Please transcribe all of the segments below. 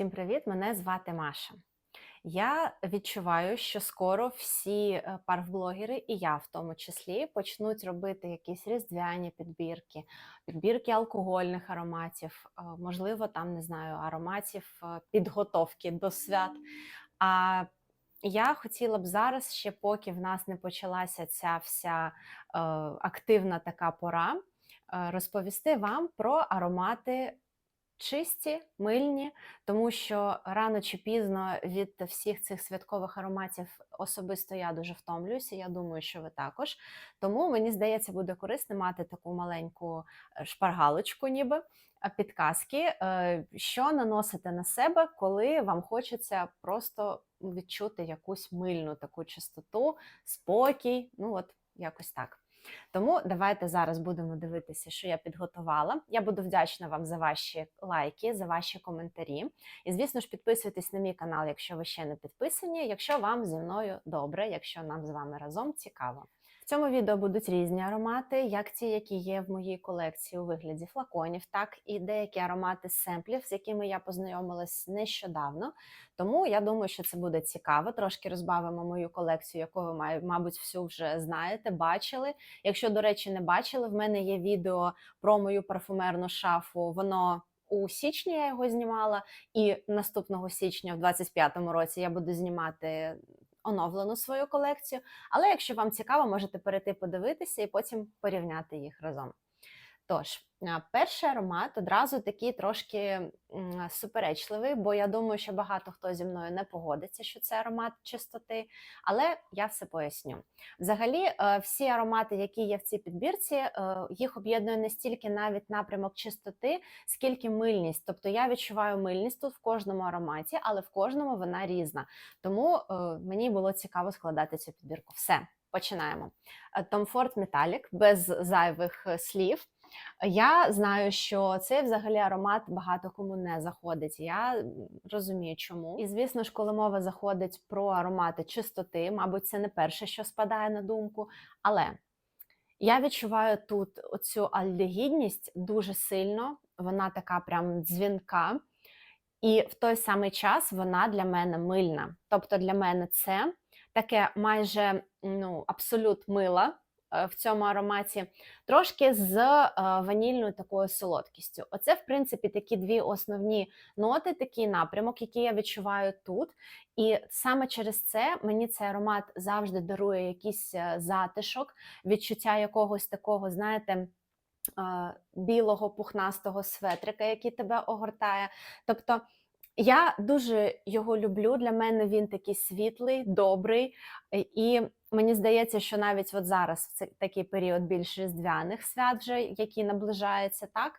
Всім привіт! Мене звати Маша. Я відчуваю, що скоро всі е, парфблогери, і я в тому числі, почнуть робити якісь різдвяні підбірки, підбірки алкогольних ароматів, е, можливо, там не знаю, ароматів е, підготовки до свят. А я хотіла б зараз, ще поки в нас не почалася ця вся активна така пора, розповісти вам про аромати чисті, мильні, тому що рано чи пізно від всіх цих святкових ароматів особисто я дуже втомлююся. Я думаю, що ви також. Тому мені здається, буде корисно мати таку маленьку е, шпаргалочку, ніби е, підказки, е, що наносити на себе, коли вам хочеться просто відчути якусь мильну таку чистоту, спокій. Ну от якось так. Тому давайте зараз будемо дивитися, що я підготувала. Я буду вдячна вам за ваші лайки, за ваші коментарі. І, звісно ж, підписуйтесь на мій канал, якщо ви ще не підписані, якщо вам зі мною добре, якщо нам з вами разом цікаво. В цьому відео будуть різні аромати, як ті, які є в моїй колекції у вигляді флаконів, так і деякі аромати семплів, з якими я познайомилась нещодавно. Тому я думаю, що це буде цікаво. Трошки розбавимо мою колекцію, яку ви, мабуть, всю вже знаєте, бачили. Якщо, до речі, не бачили, в мене є відео про мою парфумерну шафу. Воно у січні я його знімала, і наступного січня, в 25-му році, я буду знімати оновлену свою колекцію. Але якщо вам цікаво, можете перейти подивитися і потім порівняти їх разом. Тож, перший аромат одразу такий трошки суперечливий, бо я думаю, що багато хто зі мною не погодиться, що це аромат чистоти, але я все поясню. Взагалі, е, всі аромати, які є в цій підбірці, е, їх об'єднує не стільки навіть напрямок чистоти, скільки мильність. Тобто я відчуваю мильність тут в кожному ароматі, але в кожному вона різна. Тому е, мені було цікаво складати цю підбірку. Все, починаємо. Tom Ford Metallic без зайвих слів. Я знаю, що цей взагалі аромат багато кому не заходить. Я розумію, чому. І звісно ж, коли мова заходить про аромати чистоти, мабуть, це не перше, що спадає на думку. Але я відчуваю тут оцю альдегідність дуже сильно, вона така прям дзвінка. І в той самий час вона для мене мильна. Тобто для мене це таке майже ну, абсолют мила. Е, в цьому ароматі, трошки з е, ванільною такою солодкістю. Оце, в принципі, такі дві основні ноти, такий напрямок, який я відчуваю тут. І саме через це мені цей аромат завжди дарує якийсь е, затишок, відчуття якогось такого, знаєте, білого пухнастого светрика, який тебе огортає. Тобто я дуже його люблю. Для мене він такий світлий, добрий, і мені здається, що навіть от зараз в такий період більш різдвяних свят, вже які наближаються, так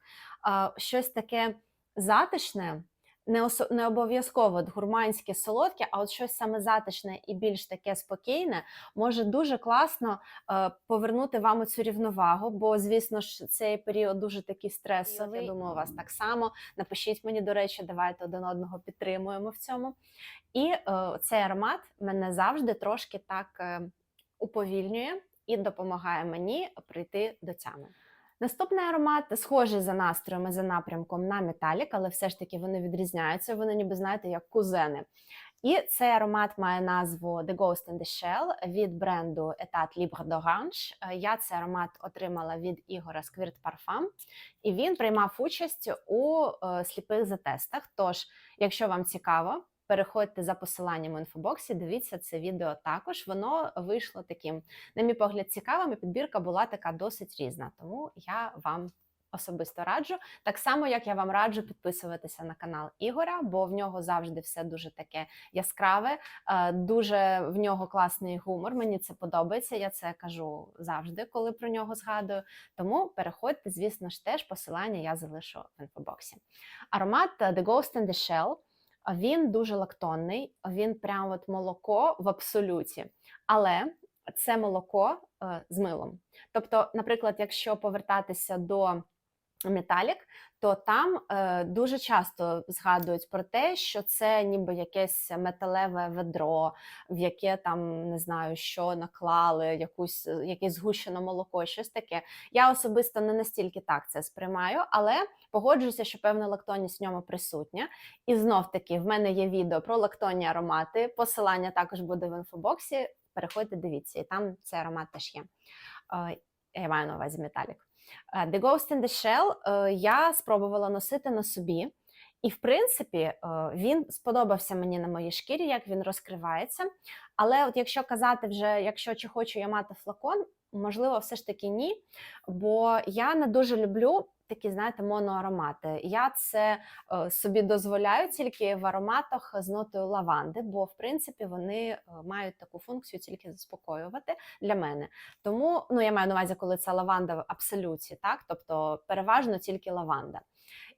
щось таке затишне не осо... не обов'язково гурманське солодке, а от щось саме затишне і більш таке спокійне, може дуже класно повернути вам цю рівновагу, бо, звісно ж, цей період дуже такий стресовий. Я думаю, у вас так само. Напишіть мені, до речі, давайте один одного підтримуємо в цьому. І е, цей аромат мене завжди трошки так е, уповільнює і допомагає мені прийти до тями. Наступний аромат схожий за настроями, за напрямком на металік, але все ж таки вони відрізняються, вони ніби знаєте, як кузени. І цей аромат має назву The Ghost in the Shell від бренду Etat Libre d'Orange. Я цей аромат отримала від Ігора Squirt Parfum, і він приймав участь у е, сліпих затестах. Тож, якщо вам цікаво, переходьте за посиланням у інфобоксі, дивіться це відео також. Воно вийшло таким, на мій погляд, цікавим. і Підбірка була така досить різна. Тому я вам. Особисто раджу, так само, як я вам раджу підписуватися на канал Ігоря, бо в нього завжди все дуже таке яскраве, е, дуже в нього класний гумор. Мені це подобається. Я це кажу завжди, коли про нього згадую. Тому переходьте, звісно ж, теж посилання я залишу в інфобоксі. Аромат The Ghost in the Shell – він дуже лактонний, він прям от молоко в абсолюті. Але це молоко е, з милом. Тобто, наприклад, якщо повертатися до Металік, то там е, дуже часто згадують про те, що це ніби якесь металеве ведро, в яке там не знаю, що наклали, якусь е, якесь згущене молоко, щось таке. Я особисто не настільки так це сприймаю, але погоджуюся, що певна лактонність в ньому присутня. І знов таки в мене є відео про лактонні аромати. Посилання також буде в інфобоксі. Переходьте, дивіться, і там цей аромат теж є. Е, Я маю на увазі металік. Е, The Ghost in the Shell е, я спробувала носити на собі, і, в принципі, е, він сподобався мені на моїй шкірі, як він розкривається. Але от якщо казати вже, якщо чи хочу я мати флакон, можливо, все ж таки ні. Бо я не дуже люблю такі, знаєте, моноаромати. Я це е, собі дозволяю тільки в ароматах з нотою лаванди, бо в принципі вони е, мають таку функцію тільки заспокоювати для мене. Тому ну я маю на увазі, коли це лаванда в абсолюті, так тобто переважно тільки лаванда.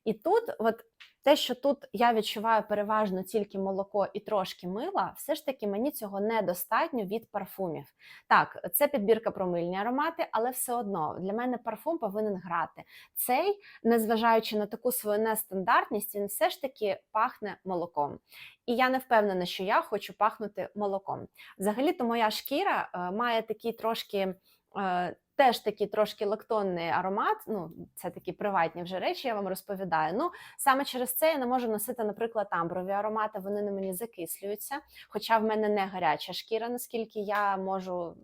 І тут, от те, що тут я відчуваю переважно тільки молоко і трошки мила, все ж таки мені цього недостатньо від парфумів. Так, це підбірка про мильні аромати, але все одно для мене парфум повинен грати. Цей, незважаючи на таку свою нестандартність, він все ж таки пахне молоком. І я не впевнена, що я хочу пахнути молоком. Взагалі-то моя шкіра е, має такий трошки. Е, Теж такий трошки лактонний аромат, ну це такі приватні вже речі, я вам розповідаю. Ну саме через це я не можу носити, наприклад, амброві аромати, вони на мені закислюються. Хоча в мене не гаряча шкіра, наскільки я можу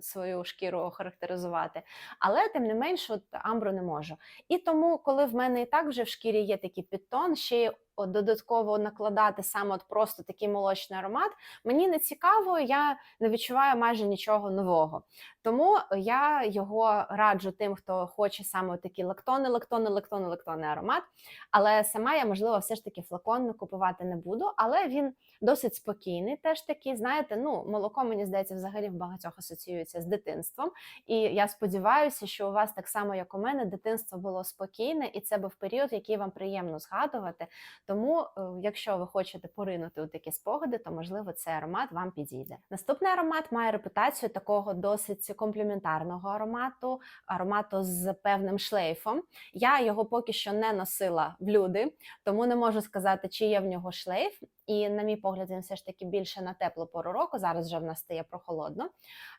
свою шкіру охарактеризувати. Але тим не менш, от амбру не можу. І тому, коли в мене і так вже в шкірі є такий підтон, ще й додатково накладати саме от просто такий молочний аромат, мені не цікаво, я не відчуваю майже нічого нового. Тому я його раджу тим, хто хоче саме такий лактони, лактони, лактони, лактонний аромат. Але сама я, можливо, все ж таки флакон купувати не буду. Але він досить спокійний, теж такий. Знаєте, ну молоко, мені здається, взагалі в багатьох асоціюється з дитинством. І я сподіваюся, що у вас так само, як у мене, дитинство було спокійне, і це був період, який вам приємно згадувати. Тому, е, якщо ви хочете поринути у такі спогади, то можливо цей аромат вам підійде. Наступний аромат має репутацію такого досить компліментарного аромату, аромату з певним шлейфом. Я його поки що не носила в люди, тому не можу сказати, чи є в нього шлейф. І, на мій погляд, він все ж таки більше на теплу пору року. Зараз вже в нас стає прохолодно.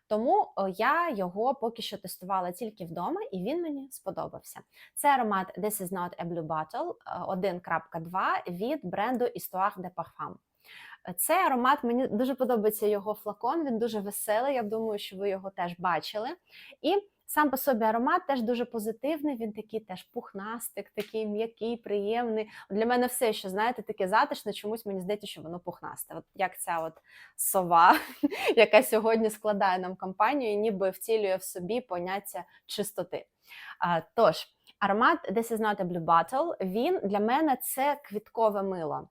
Тому я його поки що тестувала тільки вдома, і він мені сподобався. Це аромат This is not a blue bottle 1.2 від бренду Histoire de Parfum. Цей аромат мені дуже подобається його флакон. Він дуже веселий. Я думаю, що ви його теж бачили. І сам по собі аромат теж дуже позитивний. Він такий теж пухнастик, такий м'який, приємний. Для мене все, що знаєте, таке затишне, чомусь мені здається, що воно пухнасте. От як ця от сова, яка сьогодні складає нам компанію, ніби втілює в собі поняття чистоти. А, Тож. Аромат This is not a blue bottle, він для мене це квіткове мило.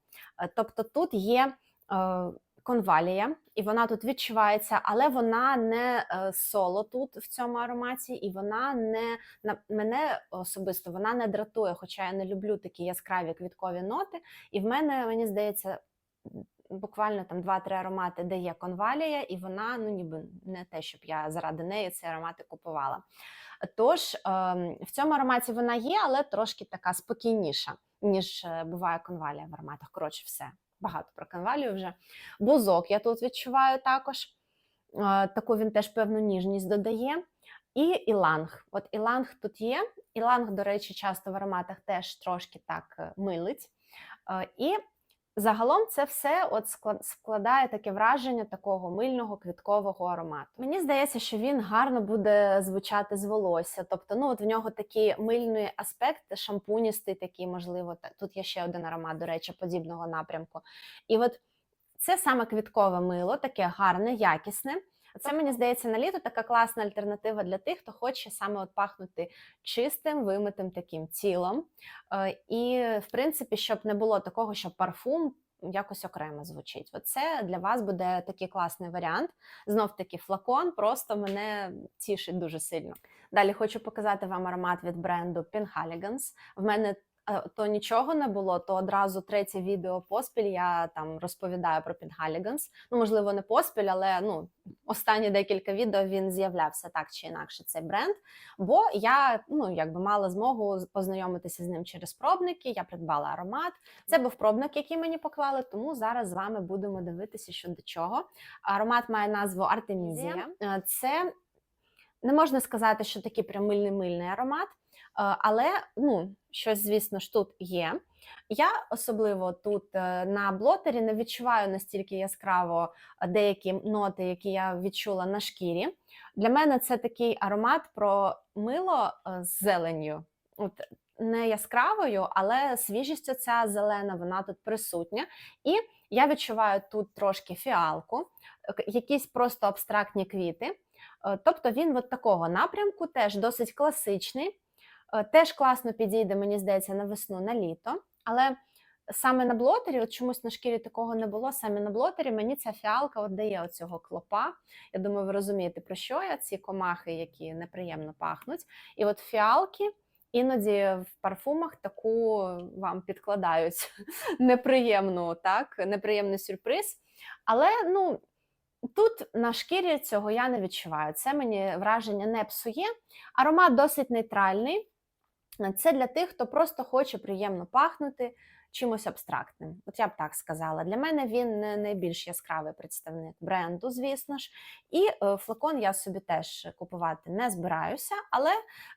Тобто тут є Е, конвалія, і вона тут відчувається, але вона не е, соло тут в цьому ароматі, і вона не на мене особисто вона не дратує, хоча я не люблю такі яскраві квіткові ноти. І в мене, мені здається, буквально там два-три аромати, де є конвалія, і вона ну ніби не те, щоб я заради неї ці аромати купувала. Тож ем, в цьому ароматі вона є, але трошки така спокійніша, ніж е, буває конвалія в ароматах. Коротше, все багато про канвалію вже. Бузок я тут відчуваю також. Таку він теж певну ніжність додає. І іланг. От іланг тут є. Іланг, до речі, часто в ароматах теж трошки так е, милить. І Загалом це все от складає таке враження такого мильного квіткового аромату. Мені здається, що він гарно буде звучати з волосся. Тобто, ну от в нього такий мильний аспект, шампуністий такий, можливо, тут є ще один аромат, до речі, подібного напрямку. І от це саме квіткове мило, таке гарне, якісне. Це мені здається на літо така класна альтернатива для тих, хто хоче саме от пахнути чистим, вимитим таким тілом. Е, і, в принципі, щоб не було такого, що парфум. Якось окремо звучить. Оце для вас буде такий класний варіант. Знов таки флакон, просто мене тішить дуже сильно. Далі хочу показати вам аромат від бренду Penhaligans. В мене то нічого не було, то одразу третє відео поспіль я там розповідаю про Підгаліганс. Ну, можливо, не поспіль, але ну, останні декілька відео він з'являвся так чи інакше цей бренд. Бо я ну, якби мала змогу познайомитися з ним через пробники. Я придбала аромат. Це був пробник, який мені поклали, тому зараз з вами будемо дивитися, що до чого. Аромат має назву Артемізія. Е, Це не можна сказати, що такий прям мильний-мильний аромат, е, але ну, щось, звісно ж, тут є. Я особливо тут е, на блотері не відчуваю настільки яскраво е, деякі ноти, які я відчула на шкірі. Для мене це такий аромат про мило е, з зеленню. От не яскравою, але свіжість оця зелена, вона тут присутня. І я відчуваю тут трошки фіалку, якісь просто абстрактні квіти. Тобто він от такого напрямку, теж досить класичний, теж класно підійде, мені здається, на весну, на літо. Але саме на блотері, от чомусь на шкірі такого не було. Саме на блотері мені ця фіалка от дає оцього клопа. Я думаю, ви розумієте, про що я, ці комахи, які неприємно пахнуть. І от фіалки іноді в парфумах таку вам підкладають неприємну, так, неприємний сюрприз. Але ну, Тут на шкірі цього я не відчуваю. Це мені враження не псує. Аромат досить нейтральний. Це для тих, хто просто хоче приємно пахнути чимось абстрактним. От я б так сказала. Для мене він не найбільш яскравий представник бренду, звісно ж. І е, флакон я собі теж купувати не збираюся. Але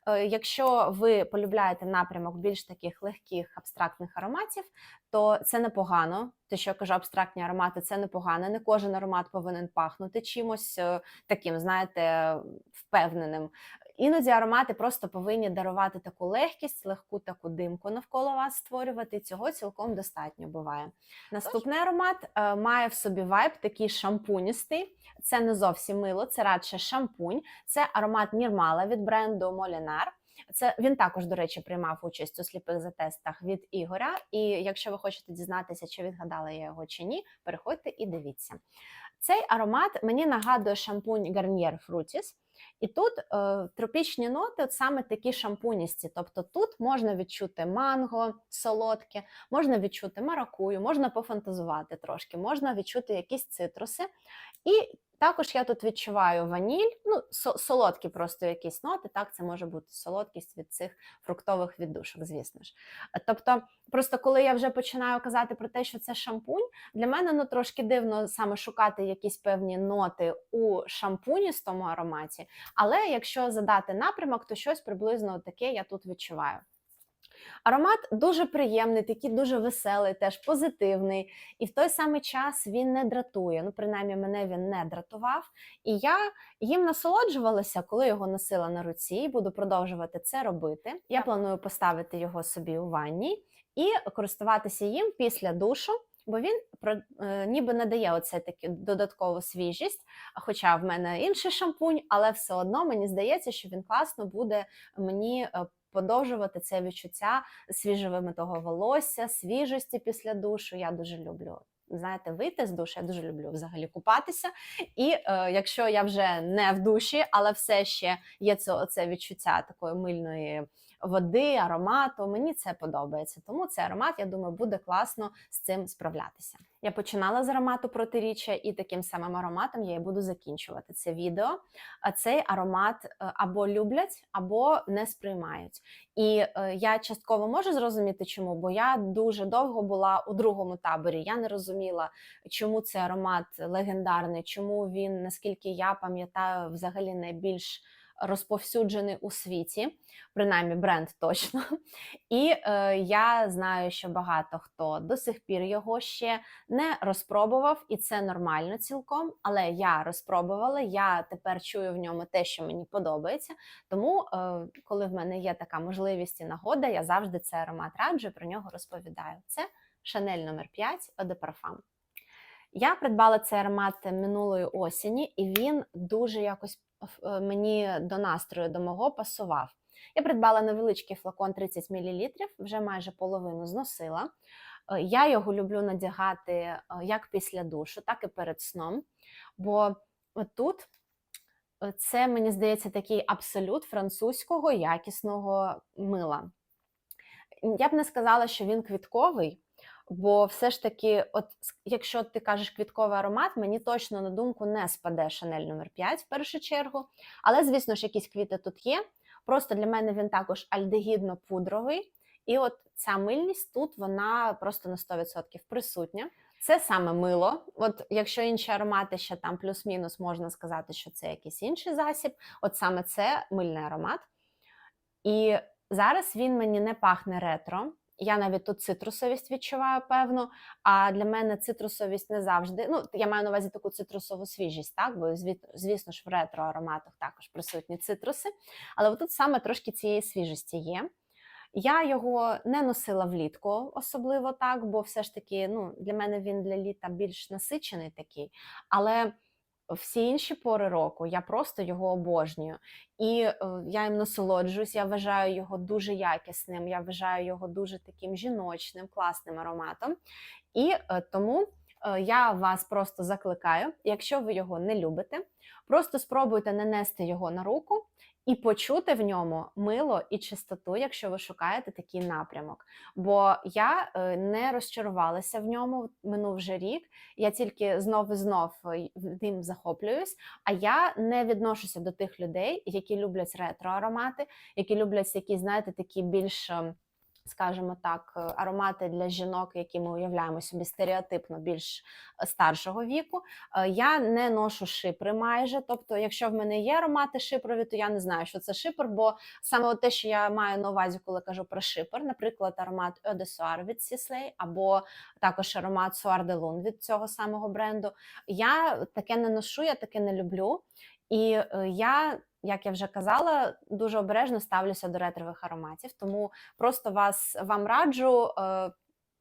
е, якщо ви полюбляєте напрямок більш таких легких абстрактних ароматів, то це непогано. Те, що я кажу, абстрактні аромати, це непогано. Не кожен аромат повинен пахнути чимось е, таким, знаєте, впевненим. Іноді аромати просто повинні дарувати таку легкість, легку таку димку навколо вас створювати. Цього цілком достатньо буває. Наступний аромат е, має в собі вайб такий шампуністий. Це не зовсім мило, це радше шампунь. Це аромат Нірмала від бренду Molinar. Це він також, до речі, приймав участь у сліпих затестах від Ігоря. І якщо ви хочете дізнатися, чи відгадала я його чи ні, переходьте і дивіться. Цей аромат мені нагадує шампунь Garnier Fruitis. І тут е, тропічні ноти, от саме такі шампуністі. Тобто тут можна відчути манго солодке, можна відчути маракую, можна пофантазувати трошки, можна відчути якісь цитруси. І також я тут відчуваю ваніль, ну, солодкі просто якісь ноти. Так, це може бути солодкість від цих фруктових віддушок, звісно ж. Тобто, просто коли я вже починаю казати про те, що це шампунь, для мене ну трошки дивно саме шукати якісь певні ноти у шампуністому ароматі. Але якщо задати напрямок, то щось приблизно таке я тут відчуваю. Аромат дуже приємний, такий дуже веселий, теж позитивний, і в той самий час він не дратує. Ну, принаймні, мене він не дратував. І я їм насолоджувалася, коли його носила на руці, і буду продовжувати це робити. Я планую поставити його собі у ванні і користуватися їм після душу. Бо він е, ніби надає оце таку додаткову свіжість. Хоча в мене інший шампунь, але все одно мені здається, що він класно буде мені е, подовжувати це відчуття свіжовимитого волосся, свіжості після душу. Я дуже люблю. Знаєте, вийти з душу, я дуже люблю взагалі купатися. І е, якщо я вже не в душі, але все ще є це оце відчуття такої мильної води, аромату, мені це подобається. Тому цей аромат, я думаю, буде класно з цим справлятися. Я починала з аромату протиріччя, і таким самим ароматом я і буду закінчувати це відео. А цей аромат е, або люблять, або не сприймають. І е, я частково можу зрозуміти, чому, бо я дуже довго була у другому таборі. Я не розуміла, чому цей аромат легендарний, чому він, наскільки я пам'ятаю, взагалі найбільш розповсюджений у світі, принаймні бренд точно. І е, я знаю, що багато хто до сих пір його ще не розпробував, і це нормально цілком. Але я розпробувала, я тепер чую в ньому те, що мені подобається. Тому, е, коли в мене є така можливість і нагода, я завжди цей аромат раджу про нього розповідаю. Це Шанель номер 5 Eau de Parfum. Я придбала цей аромат минулої осені, і він дуже якось мені до настрою до мого пасував. Я придбала невеличкий флакон 30 мл, вже майже половину зносила. Е, Я його люблю надягати е, як після душу, так і перед сном. Бо тут е, це, мені здається, такий абсолют французького якісного мила. я б не сказала, що він квітковий, бо все ж таки, от якщо ти кажеш квітковий аромат, мені точно на думку не спаде Шанель номер 5 в першу чергу. Але, звісно ж, якісь квіти тут є. Просто для мене він також альдегідно-пудровий. І от ця мильність тут вона просто на 100% присутня. Це саме мило. От якщо інші аромати ще там плюс-мінус, можна сказати, що це якийсь інший засіб. От саме це мильний аромат. І зараз він мені не пахне ретро. Я навіть тут цитрусовість відчуваю певну. А для мене цитрусовість не завжди. Ну, я маю на увазі таку цитрусову свіжість, так? Бо звісно ж в ретро ароматах також присутні цитруси. Але тут саме трошки цієї свіжості є. Я його не носила влітку, особливо так, бо все ж таки, ну, для мене він для літа більш насичений такий. Але всі інші пори року я просто його обожнюю. І е, я їм насолоджуюсь, я вважаю його дуже якісним, я вважаю його дуже таким жіночним, класним ароматом. І е, тому е, я вас просто закликаю, якщо ви його не любите, просто спробуйте нанести його на руку і почути в ньому мило і чистоту, якщо ви шукаєте такий напрямок. Бо я е, не розчарувалася в ньому, минув вже рік. Я тільки знов і знов е, ним захоплююсь. А я не відношуся до тих людей, які люблять ретро-аромати, які люблять якісь, знаєте, такі більш. Скажімо так, е, аромати для жінок, які ми уявляємо собі стереотипно більш е, старшого віку. Е, Я не ношу шипри майже. Тобто, якщо в мене є аромати шипрові, то я не знаю, що це шипр, бо саме те, що я маю на увазі, коли кажу про шипр, наприклад, аромат Eau від Sisley, або також аромат Soir de Lune від цього самого бренду. Я таке не ношу, я таке не люблю. І я, як я вже казала, дуже обережно ставлюся до ретрових ароматів, тому просто вас вам раджу е,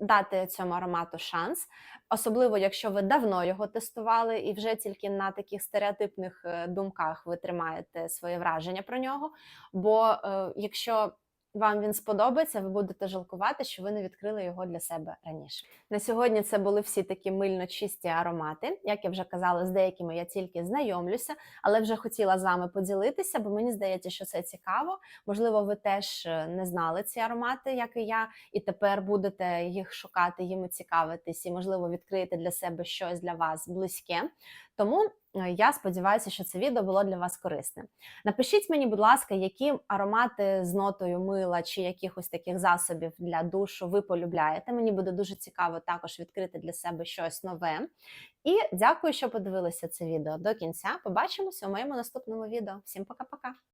дати цьому аромату шанс, особливо якщо ви давно його тестували і вже тільки на таких стереотипних е, думках ви тримаєте своє враження про нього. Бо е, якщо вам він сподобається, ви будете жалкувати, що ви не відкрили його для себе раніше. На сьогодні це були всі такі мильно чисті аромати. Як я вже казала, з деякими я тільки знайомлюся, але вже хотіла з вами поділитися, бо мені здається, що це цікаво. Можливо, ви теж е, не знали ці аромати, як і я, і тепер будете їх шукати, їми цікавитись, і можливо відкриєте для себе щось для вас близьке. Тому е, я сподіваюся, що це відео було для вас корисним. Напишіть мені, будь ласка, які аромати з нотою мила чи якихось таких засобів для душу ви полюбляєте. Мені буде дуже цікаво також відкрити для себе щось нове. І дякую, що подивилися це відео до кінця. Побачимося у моєму наступному відео. Всім пока-пока!